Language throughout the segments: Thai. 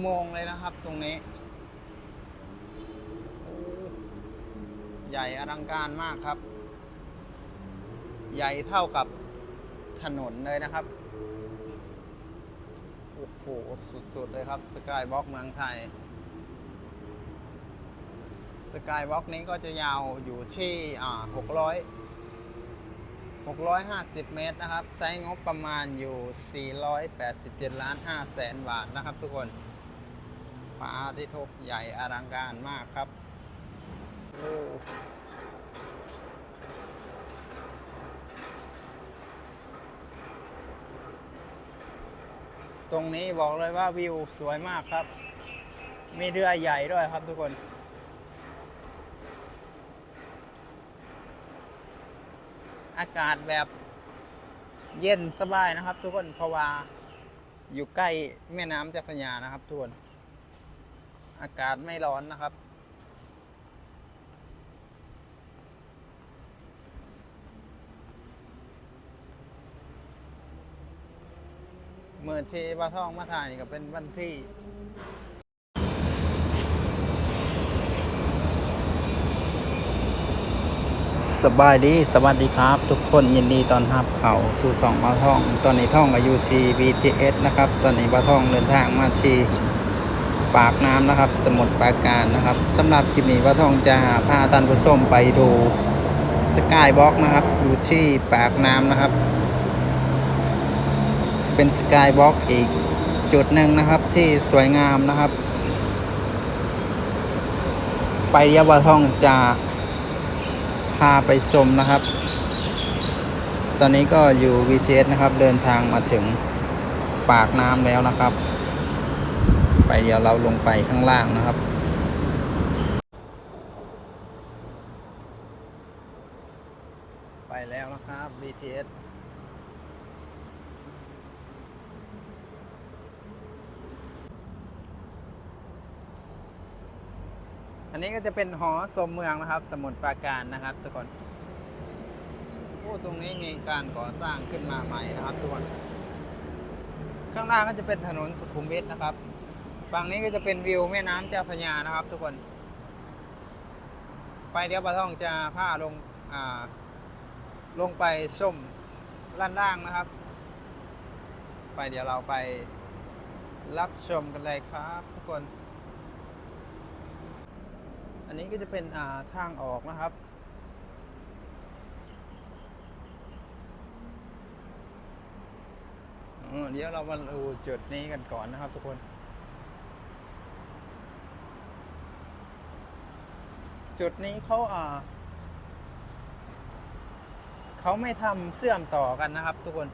โมงค์เลยนะครับ ตรงนี้ ใหญ่อลังการมากครับ ใหญ่เท่ากับถนนเลยนะครับ โอ้โห สุดๆเลยครับสกายวอล์กเมืองไทยสกายวอล์กนี้ก็จะยาวอยู่ที่อ่า600 650 เมตรนะครับ ใช้งบประมาณอยู่ 487 ล้าน5แสนบาทนะครับทุกคน ฟ้าที่ทบใหญ่อลังการมากครับตรงนี้บอกเลยว่าวิวสวยมากครับ มีเรือใหญ่ด้วยครับทุกคน อากาศแบบเย็นสบายนะครับทุกคนเพราะว่าอยู่ใกล้แม่น้ำเจ้าพระยานะครับทุกคน อากาศไม่ร้อนนะครับ เมื่อที่ว่าท่องมาถ่ายนี่ก็เป็นวันที่สบายดีสวัสดีครับ ทุกคนยินดีตอนรับเขาสู่สองบ้าท่อง ตอนนี้ท่องอายุที BTS นะครับ ตอนนี้บ้าท่องเดินทางมาที ปากน้ำนะครับ สมุทรปราการนะครับสำหรับคลิปนี้บ้าทองจะพาท่านผู้ชมไปดูสกายบล็อกนะครับอยู่ที่ปากน้ำนะครับ เป็นสกายบล็อกอีกจุดหนึ่งนะครับที่สวยงามนะครับ ไปเดียวบ้าท่องจะพาไปชมนะครับ ตอนนี้ก็อยู่ VTS นะครับ เดินทางมาถึงปากน้ำแล้วนะครับ ไปเดี๋ยวเราลงไปข้างล่างนะครับไปแล้วนะครับ VTS อันนี้ก็จะเป็นหอสมเมืองนะครับ สมุทรปราการนะครับทุกคนโอ้ตรงนี้มีการก่อสร้างขึ้นมาใหม่นะครับทุกคน ข้างล่างก็จะเป็นถนนสุขุมวิทนะครับ ฝั่งนี้ก็จะเป็นวิวแม่น้ำเจ้าพระยานะครับ ทุกคน ไปเดี๋ยวปลาท่องจะพาลงอ่าลงไปชมล้านล่างนะครับ ไปเดี๋ยวเราไปรับชมกันเลยครับทุกคน อันนี้ก็จะเป็นอ่าทางออกนะครับเออเดี๋ยวเรามาดูจุดนี้กันก่อนนะครับทุกคน จุดนี้เขาอ่าเขาไม่ทำเสื่อมต่อกันนะครับ ทุกคน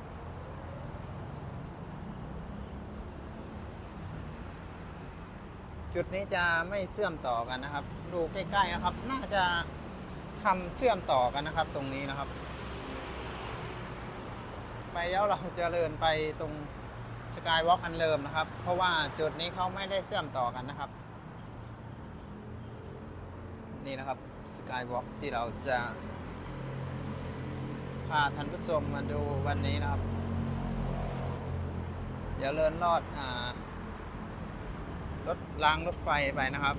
จุดนี้จะไม่เชื่อมต่อกันนะครับ ดูใกล้ๆนะครับ น่าจะทำเชื่อมต่อกันนะครับ ตรงนี้นะครับ ไปแล้วเราจะเดินไปตรงสกายวอล์กอันเดิมนะครับ เพราะว่าจุดนี้เขาไม่ได้เชื่อมต่อกันนะครับ นี่นะครับสกายวอล์กที่เราจะพาท่านผู้ชมมาดูวันนี้นะครับ เดี๋ยวเดินลอดอ่ารถรางรถไฟไปนะครับ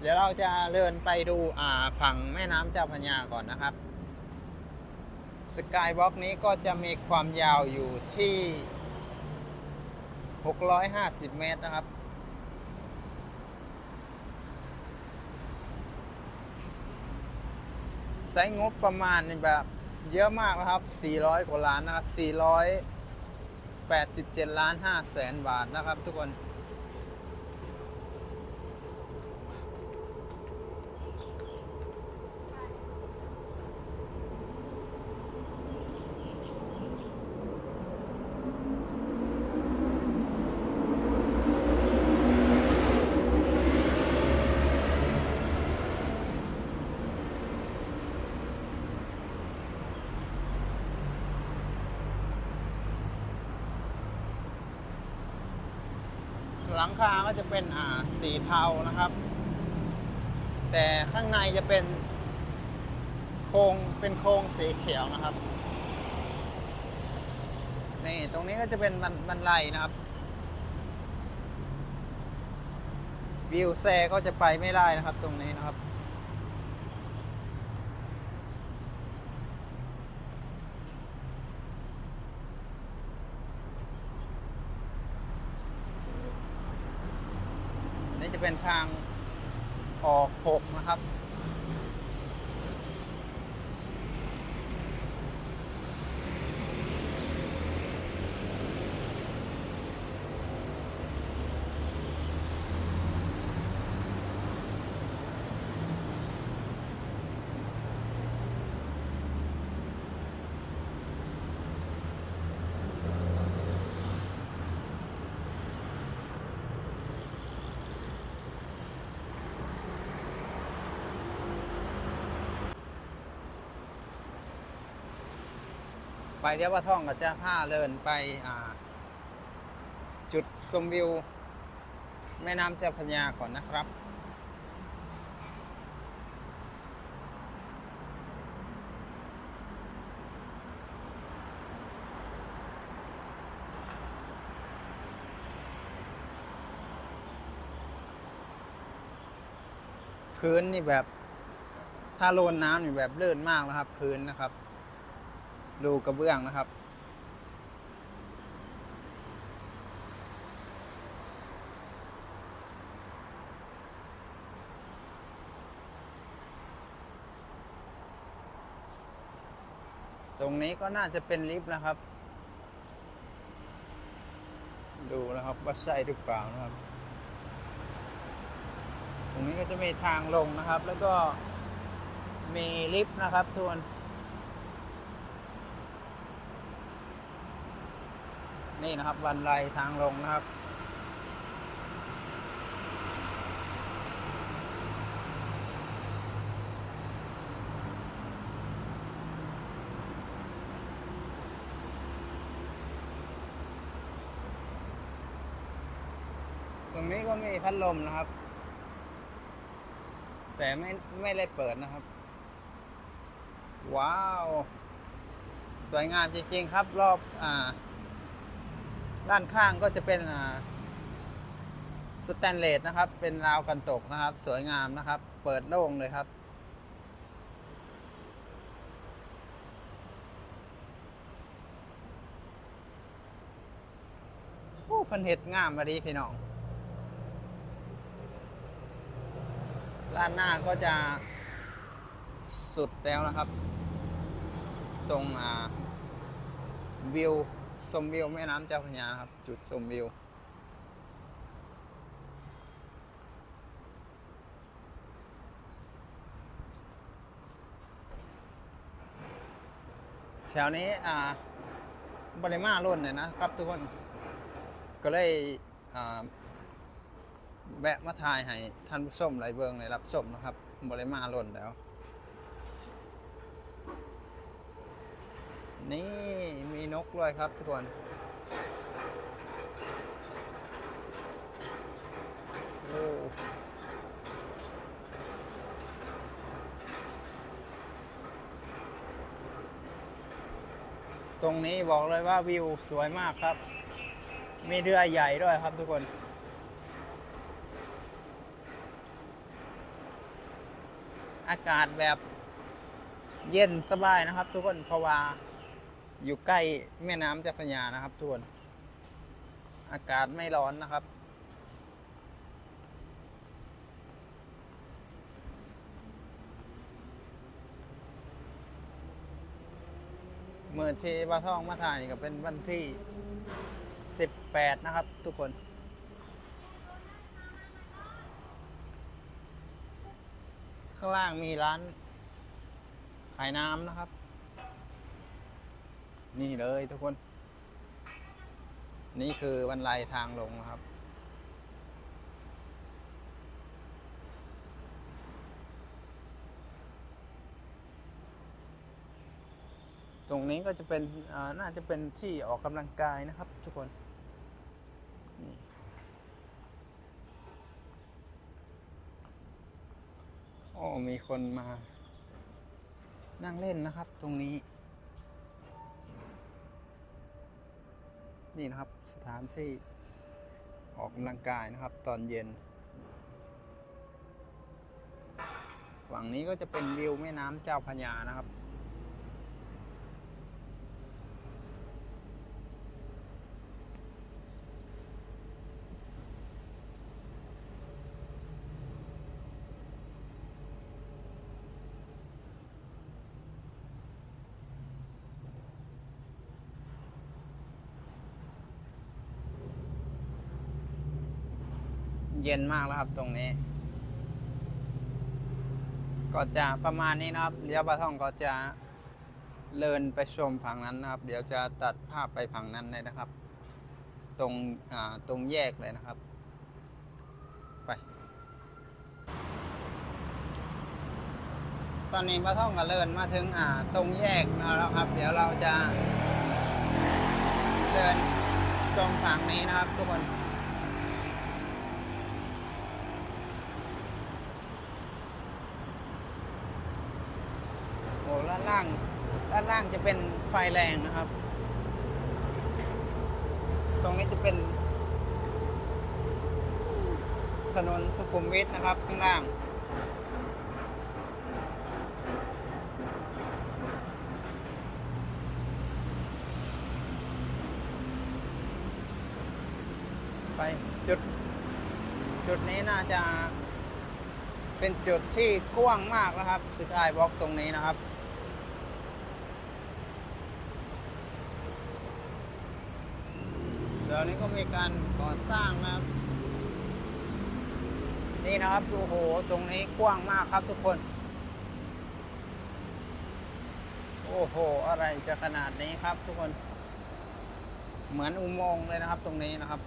เดี๋ยวเราจะเดินไปดูอ่าฝั่งแม่น้ำเจ้าพระยาก่อนนะครับสกายวอล์กนี้ก็จะมีความยาวอยู่ที่ 650 เมตรนะครับ ใช้งบประมาณนี่แบบเยอะมากนะครับ 400 กว่าล้านนะครับ 487 ล้าน5แสนบาทนะครับทุกคน หลังคาก็จะเป็นอ่าสีเทานะครับ แต่ข้างในจะเป็นโครงเป็นโครงสีเขียวนะครับนี่ตรงนี้ก็จะเป็นบันบันไดนะครับ วิวแซก็จะไปไม่ได้นะครับ ตรงนี้นะครับ เป็นทางออกหกนะครับ ไปเดี๋ยวว่าท่องก็จะผ้าเลินไปจุดชมวิว แม่น้ำเจ้าพระยาก่อนนะครับ พื้นนี่แบบถ้าโลนน้ำนี่แบบเลื่อนมากนะครับ พื้นนะครับ ดูกระเบื้องนะครับ ตรงนี้ก็น่าจะเป็นลิฟต์นะครับ ดูนะครับว่าใช่หรือเปล่านะครับ ตรงนี้ก็จะมีทางลงนะครับ แล้วก็มีลิฟต์นะครับทุกคน นี่นะครับบันไดทางลงนะครับ ตรงนี้ก็มีพัดลมนะครับ แต่ไม่ไม่ได้เปิดนะครับ ว้าว สวยงามจริงๆครับรอบอ่า ด้านข้างก็จะเป็นสแตนเลสนะครับ เป็นราวกันตกนะครับ สวยงามนะครับ เปิดโล่งเลยครับ โอ้เพันเห็ดงามมาดีพี่น้องด้านหน้าก็จะสุดแล้วนะครับ ตรงวิว ชมวิวแม่น้ำเจ้าพระยาครับ จุดชมวิว แถวนี้อ่าบริมาล้นเลยนะครับทุกคนก็เลยอ่าแวะมาทายให้ท่านผู้ชมไหลเบิงในรับชมนะครับบริมาล้นแล้ว นี่มีนกด้วยครับทุกคนโอ้ตรงนี้บอกเลยว่าวิวสวยมากครับ มีเรือใหญ่ด้วยครับทุกคน อากาศแบบเย็นสบายนะครับทุกคนเพราะว่า อยู่ใกล้แม่น้ำเจ้าพระยานะครับทุกคนอากาศไม่ร้อนนะครับ เมื่อที่บาท่องมาถ่ายนี่ก็เป็นวันที่ 18 นะครับ ทุกคนข้างล่างมีร้านขายน้ำนะครับ นี่เลยทุกคน นี่คือบันไดทางลงครับ ตรงนี้ก็จะเป็นน่าจะเป็นที่ออกกำลังกายนะครับ ทุกคนโอ้มีคนมา นั่งเล่นนะครับ ตรงนี้ นี่นะครับ สถานที่ออกกำลังกายนะครับ ตอนเย็น ฝั่งนี้ก็จะเป็นวิวแม่น้ำเจ้าพญานะครับ ย็นมากแล้วครับตรงนี้ ก็จะประมาณนี้นะครับเลี้ยวปลาท่องก็จะเลินไปชมฝั่งนั้นนะครับ เดี๋ยวจะตัดภาพไปฝั่งนั้นเลยนะครับ ตรงอ่าตรงแยกเลยนะครับ ไปตอนนี้ปลาท่องก็เลินมาถึงอ่าตรงแยกแล้วครับ เดี๋ยวเราจะเดินชมฝั่งนี้นะครับทุกคน โอ้ด้านล่าง ด้านล่าง จะเป็นไฟแรงนะครับ ตรงนี้จะเป็น ถนนสุขุมวิทนะครับข้างล่างไปจุดจุดนี้น่าจะเป็นจุดที่กว้างมากนะครับสกายบล็อกตรงนี้นะครับ ดี๋ยวนี้ก็มีการก่อสร้างนะครับ นี่นะครับโอ้โหตรงนี้กว้างมากครับทุกคน โอ้โห อะไรจะขนาดนี้ครับทุกคน เหมือนอุโมงค์เลยนะครับ ตรงนี้นะครับ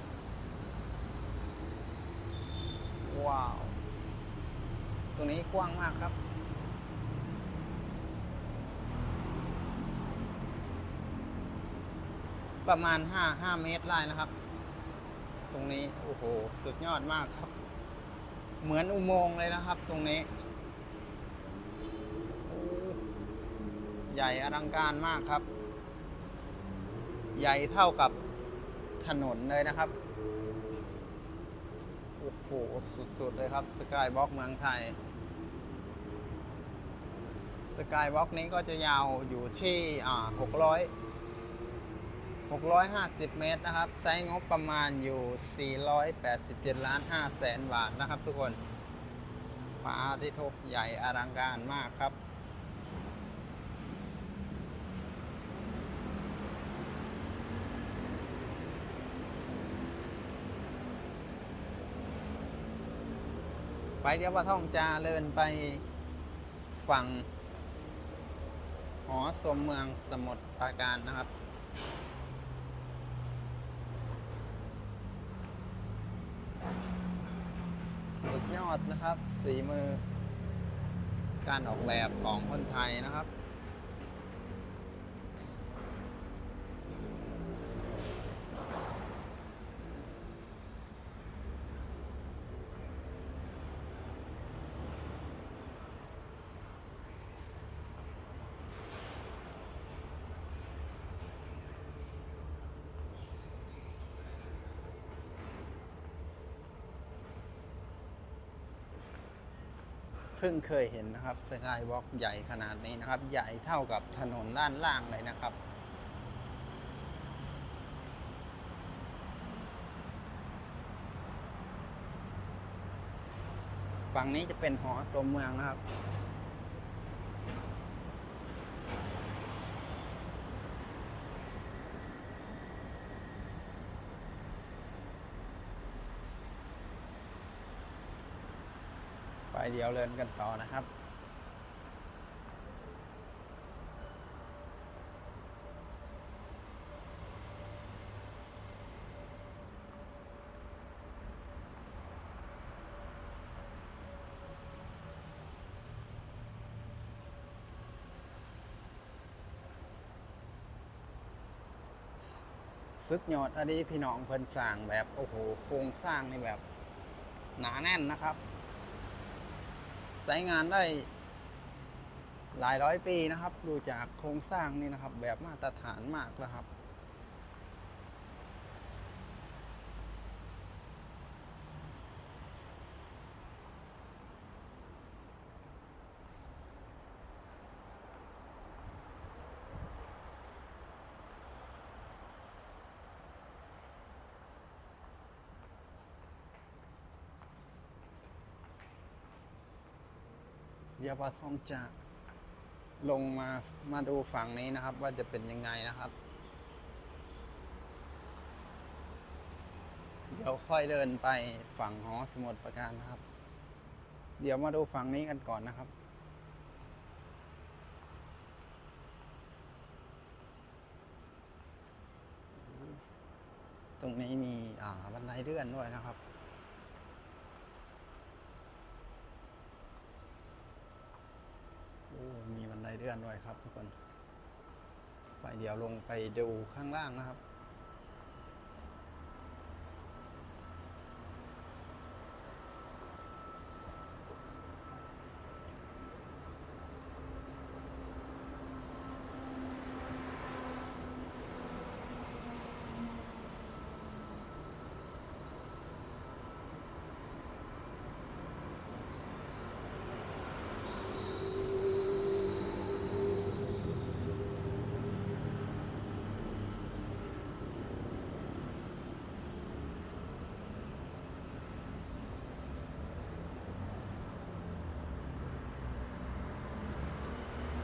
ว้าว ตรงนี้กว้างมากครับ ประมาณห้าห้าเมตรได้นะครับ ตรงนี้โอ้โหสุดยอดมากครับ เหมือนอุโมงค์เลยนะครับ ตรงนี้ ใหญ่อลังการมากครับ ใหญ่เท่ากับถนนเลยนะครับ โอ้โห สุดๆเลยครับสกายบล็อกเมืองไทยสกายบล็อกนี้ก็จะยาวอยู่ที่อ่า600 650 เมตรนะครับใช้งบประมาณอยู่ 487 ล้าน5แสนบาทนะครับทุกคนฟ้าที่ทกใหญ่อลังการมากครับ ไปเดี๋ยวว่าท่องจาเลินไปฝั่งหอสมเมืองสมุทรปราการนะครับ สุ ดยอดนะครับ สีมือ การออกแบบของคนไทยนะครับ พิ่งเคยเห็นนะครับสกายวอล์กใหญ่ขนาดนี้นะครับ ใหญ่เท่ากับถนนด้านล่างเลยนะครับ ฝั่งนี้จะเป็นหอสมเมืองนะครับ ไปเดี๋ยวเดินกันต่อนะครับสุดยอดอันนี้พี่น้องเพิ่นสร้างแบบ โอ้โห โครงสร้างนี่แบบ หนาแน่นนะครับ ใช้งานได้หลายร้อยปีนะครับ ดูจากโครงสร้างนี่นะครับ แบบมาตรฐานมากแล้วครับ เดี๋ยวาทองจะลงมามาดูฝั่งนี้นะครับ ว่าจะเป็นยังไงนะครับ เดี๋ยวค่อยเดินไปฝั่งหอสมุดประการนะครับ เดี๋ยวมาดูฝั่งนี้กันก่อนนะครับตรงนี้มีบันไดเลื่อนด้วยนะครับ โอ้ มีบันได เลื่อนด้วยครับทุกคน ไปเดี๋ยวลงไปดูข้างล่างนะครับ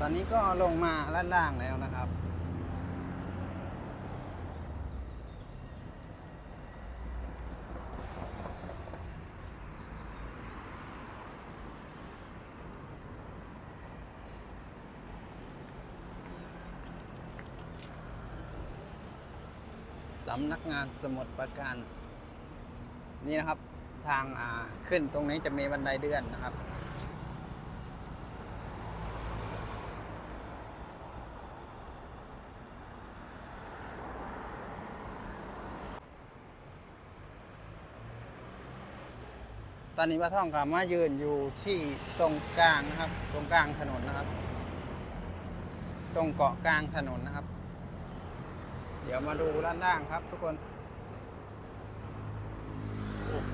ตอนนี้ก็ลงมาด้านล่างแล้วนะครับ สำนักงานสมุดประการ นี่นะครับทางขึ้นตรงนี้จะมีบันไดเลื่อนนะครับ ตอนนี้ป้าท่องกับมายืนอยู่ที่ตรงกลางนะครับ ตรงกลางถนนนะครับ ตรงเกาะกลางถนนนะครับ เดี๋ยวมาดูด้านล่างครับ ทุกคนโอ้โห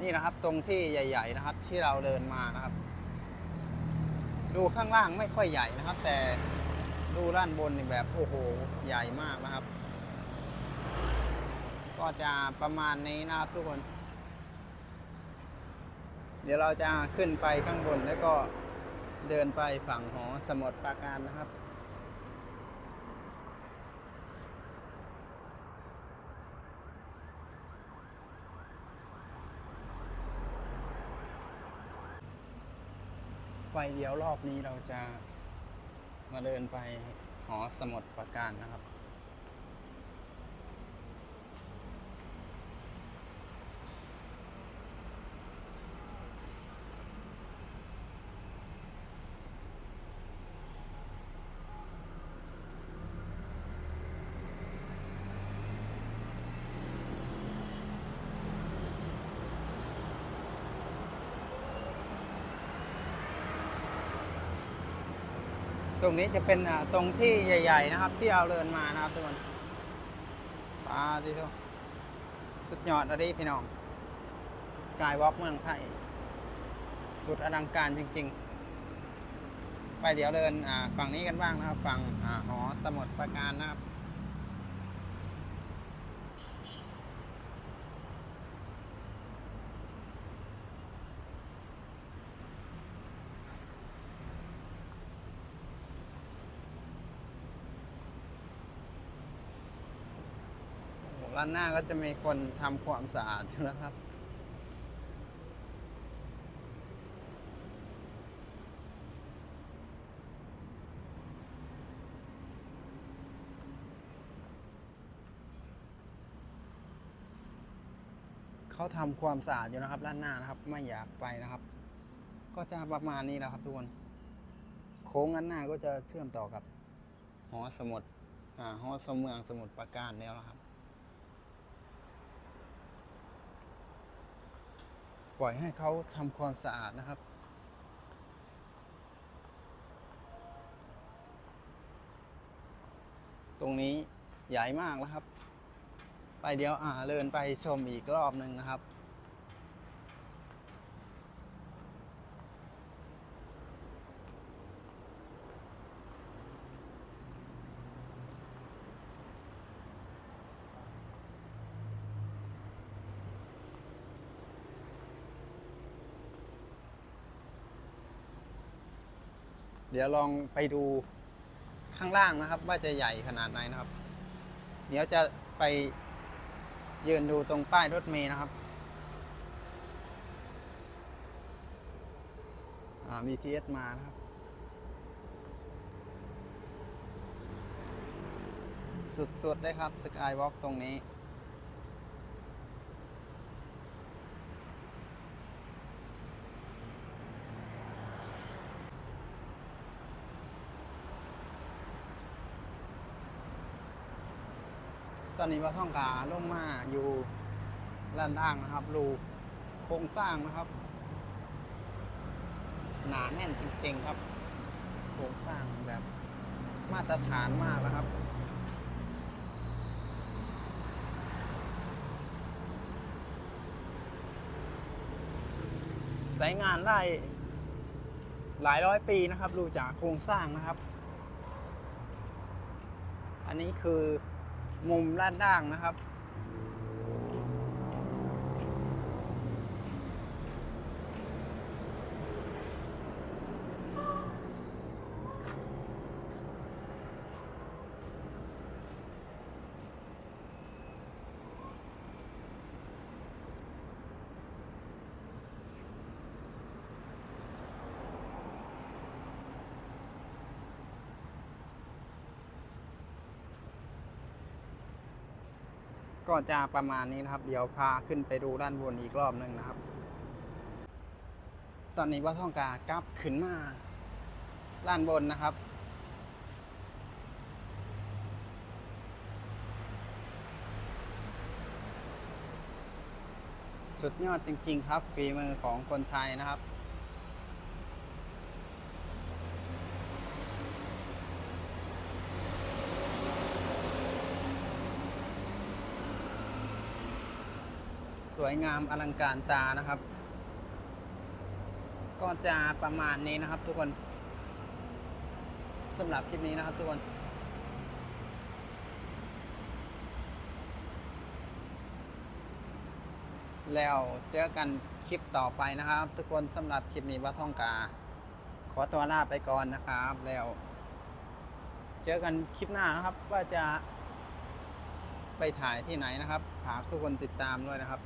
นี่นะครับตรงที่ใหญ่ ๆ นะครับ ที่เราเดินมานะครับ ดูข้างล่างไม่ค่อยใหญ่นะครับ แต่ดูด้านบนนี่แบบโอ้โหใหญ่มากนะครับ ก็จะประมาณนี้นะครับทุกคน เดี๋ยวเราจะขึ้นไปข้างบนแล้วก็เดินไปฝั่งหอสมุดปราการนะครับไปเดียวรอบนี้เราจะมาเดินไปหอสมุดปราการนะครับ รงนี้จะเป็นตรงที่ใหญ่ ๆ นะครับ ที่เราเดินมานะครับทุกคนปาที่ทุกสุดยอดอะดิพี่น้องสกายวอล์กเมืองไทย สุดอลังการจริง ๆ ไปเดี๋ยวเดินอ่าฝั่งนี้กันบ้างนะครับ ฝั่งหอสมุดประการนะครับานหน้าก็จะมีคนทำความสะอาดอยู่แล้วครับ เขาทำความสะอาดอยู่นะครับ ด้านหน้านะครับ ไม่อยากไปนะครับ ก็จะประมาณนี้แล้วครับทุกคนโค้งด้านหน้าก็จะเชื่อมต่อกับหอสมุดอ่าหอสมเมืองสมุดปราการแล้วครับ ปล่อยให้เขาทำความสะอาดนะครับ ตรงนี้ใหญ่มากแล้วครับ ไปเดี๋ยวอ่าเลินไปชมอีกรอบหนึ่งนะครับ ดี๋ยวลองไปดูข้างล่างนะครับ ว่าจะใหญ่ขนาดไหนนะครับ เดี๋ยวจะไปยืนดูตรงป้ายรถเมล์นะครับอ่า BTS มานะครับ สุดๆเลยครับสกายวอล์กตรงนี้ ตอนนี้ว่าท่องกาลงมาอยู่ด้านล่างนะครับรูโครงสร้างนะครับ หนาแน่นจริงๆครับ โครงสร้างแบบมาตรฐานมากนะครับใช้งานได้หลายร้อยปีนะครับ ดูจากโครงสร้างนะครับ อันนี้คือ มุมด้านล่างนะครับ ก็จะประมาณนี้นะครับ เดี๋ยวพาขึ้นไปดูด้านบนอีกรอบหนึ่งนะครับ ตอนนี้ว่าท่องกากลับขึ้นมาด้านบนนะครับสุดยอดจริงๆครับฝีมือของคนไทยนะครับ สวยงามอลังการตานะครับ ก็จะประมาณนี้นะครับ ทุกคนสำหรับคลิปนี้นะครับ ทุกคนแล้วเจอกันคลิปต่อไปนะครับ ทุกคนสำหรับคลิปนี้ว่าท่องกา ขอตัวลาไปก่อนนะครับ แล้ว เจอกันคลิปหน้านะครับ ว่าจะไปถ่ายที่ไหนนะครับ ฝากทุกคนติดตามด้วยนะครับ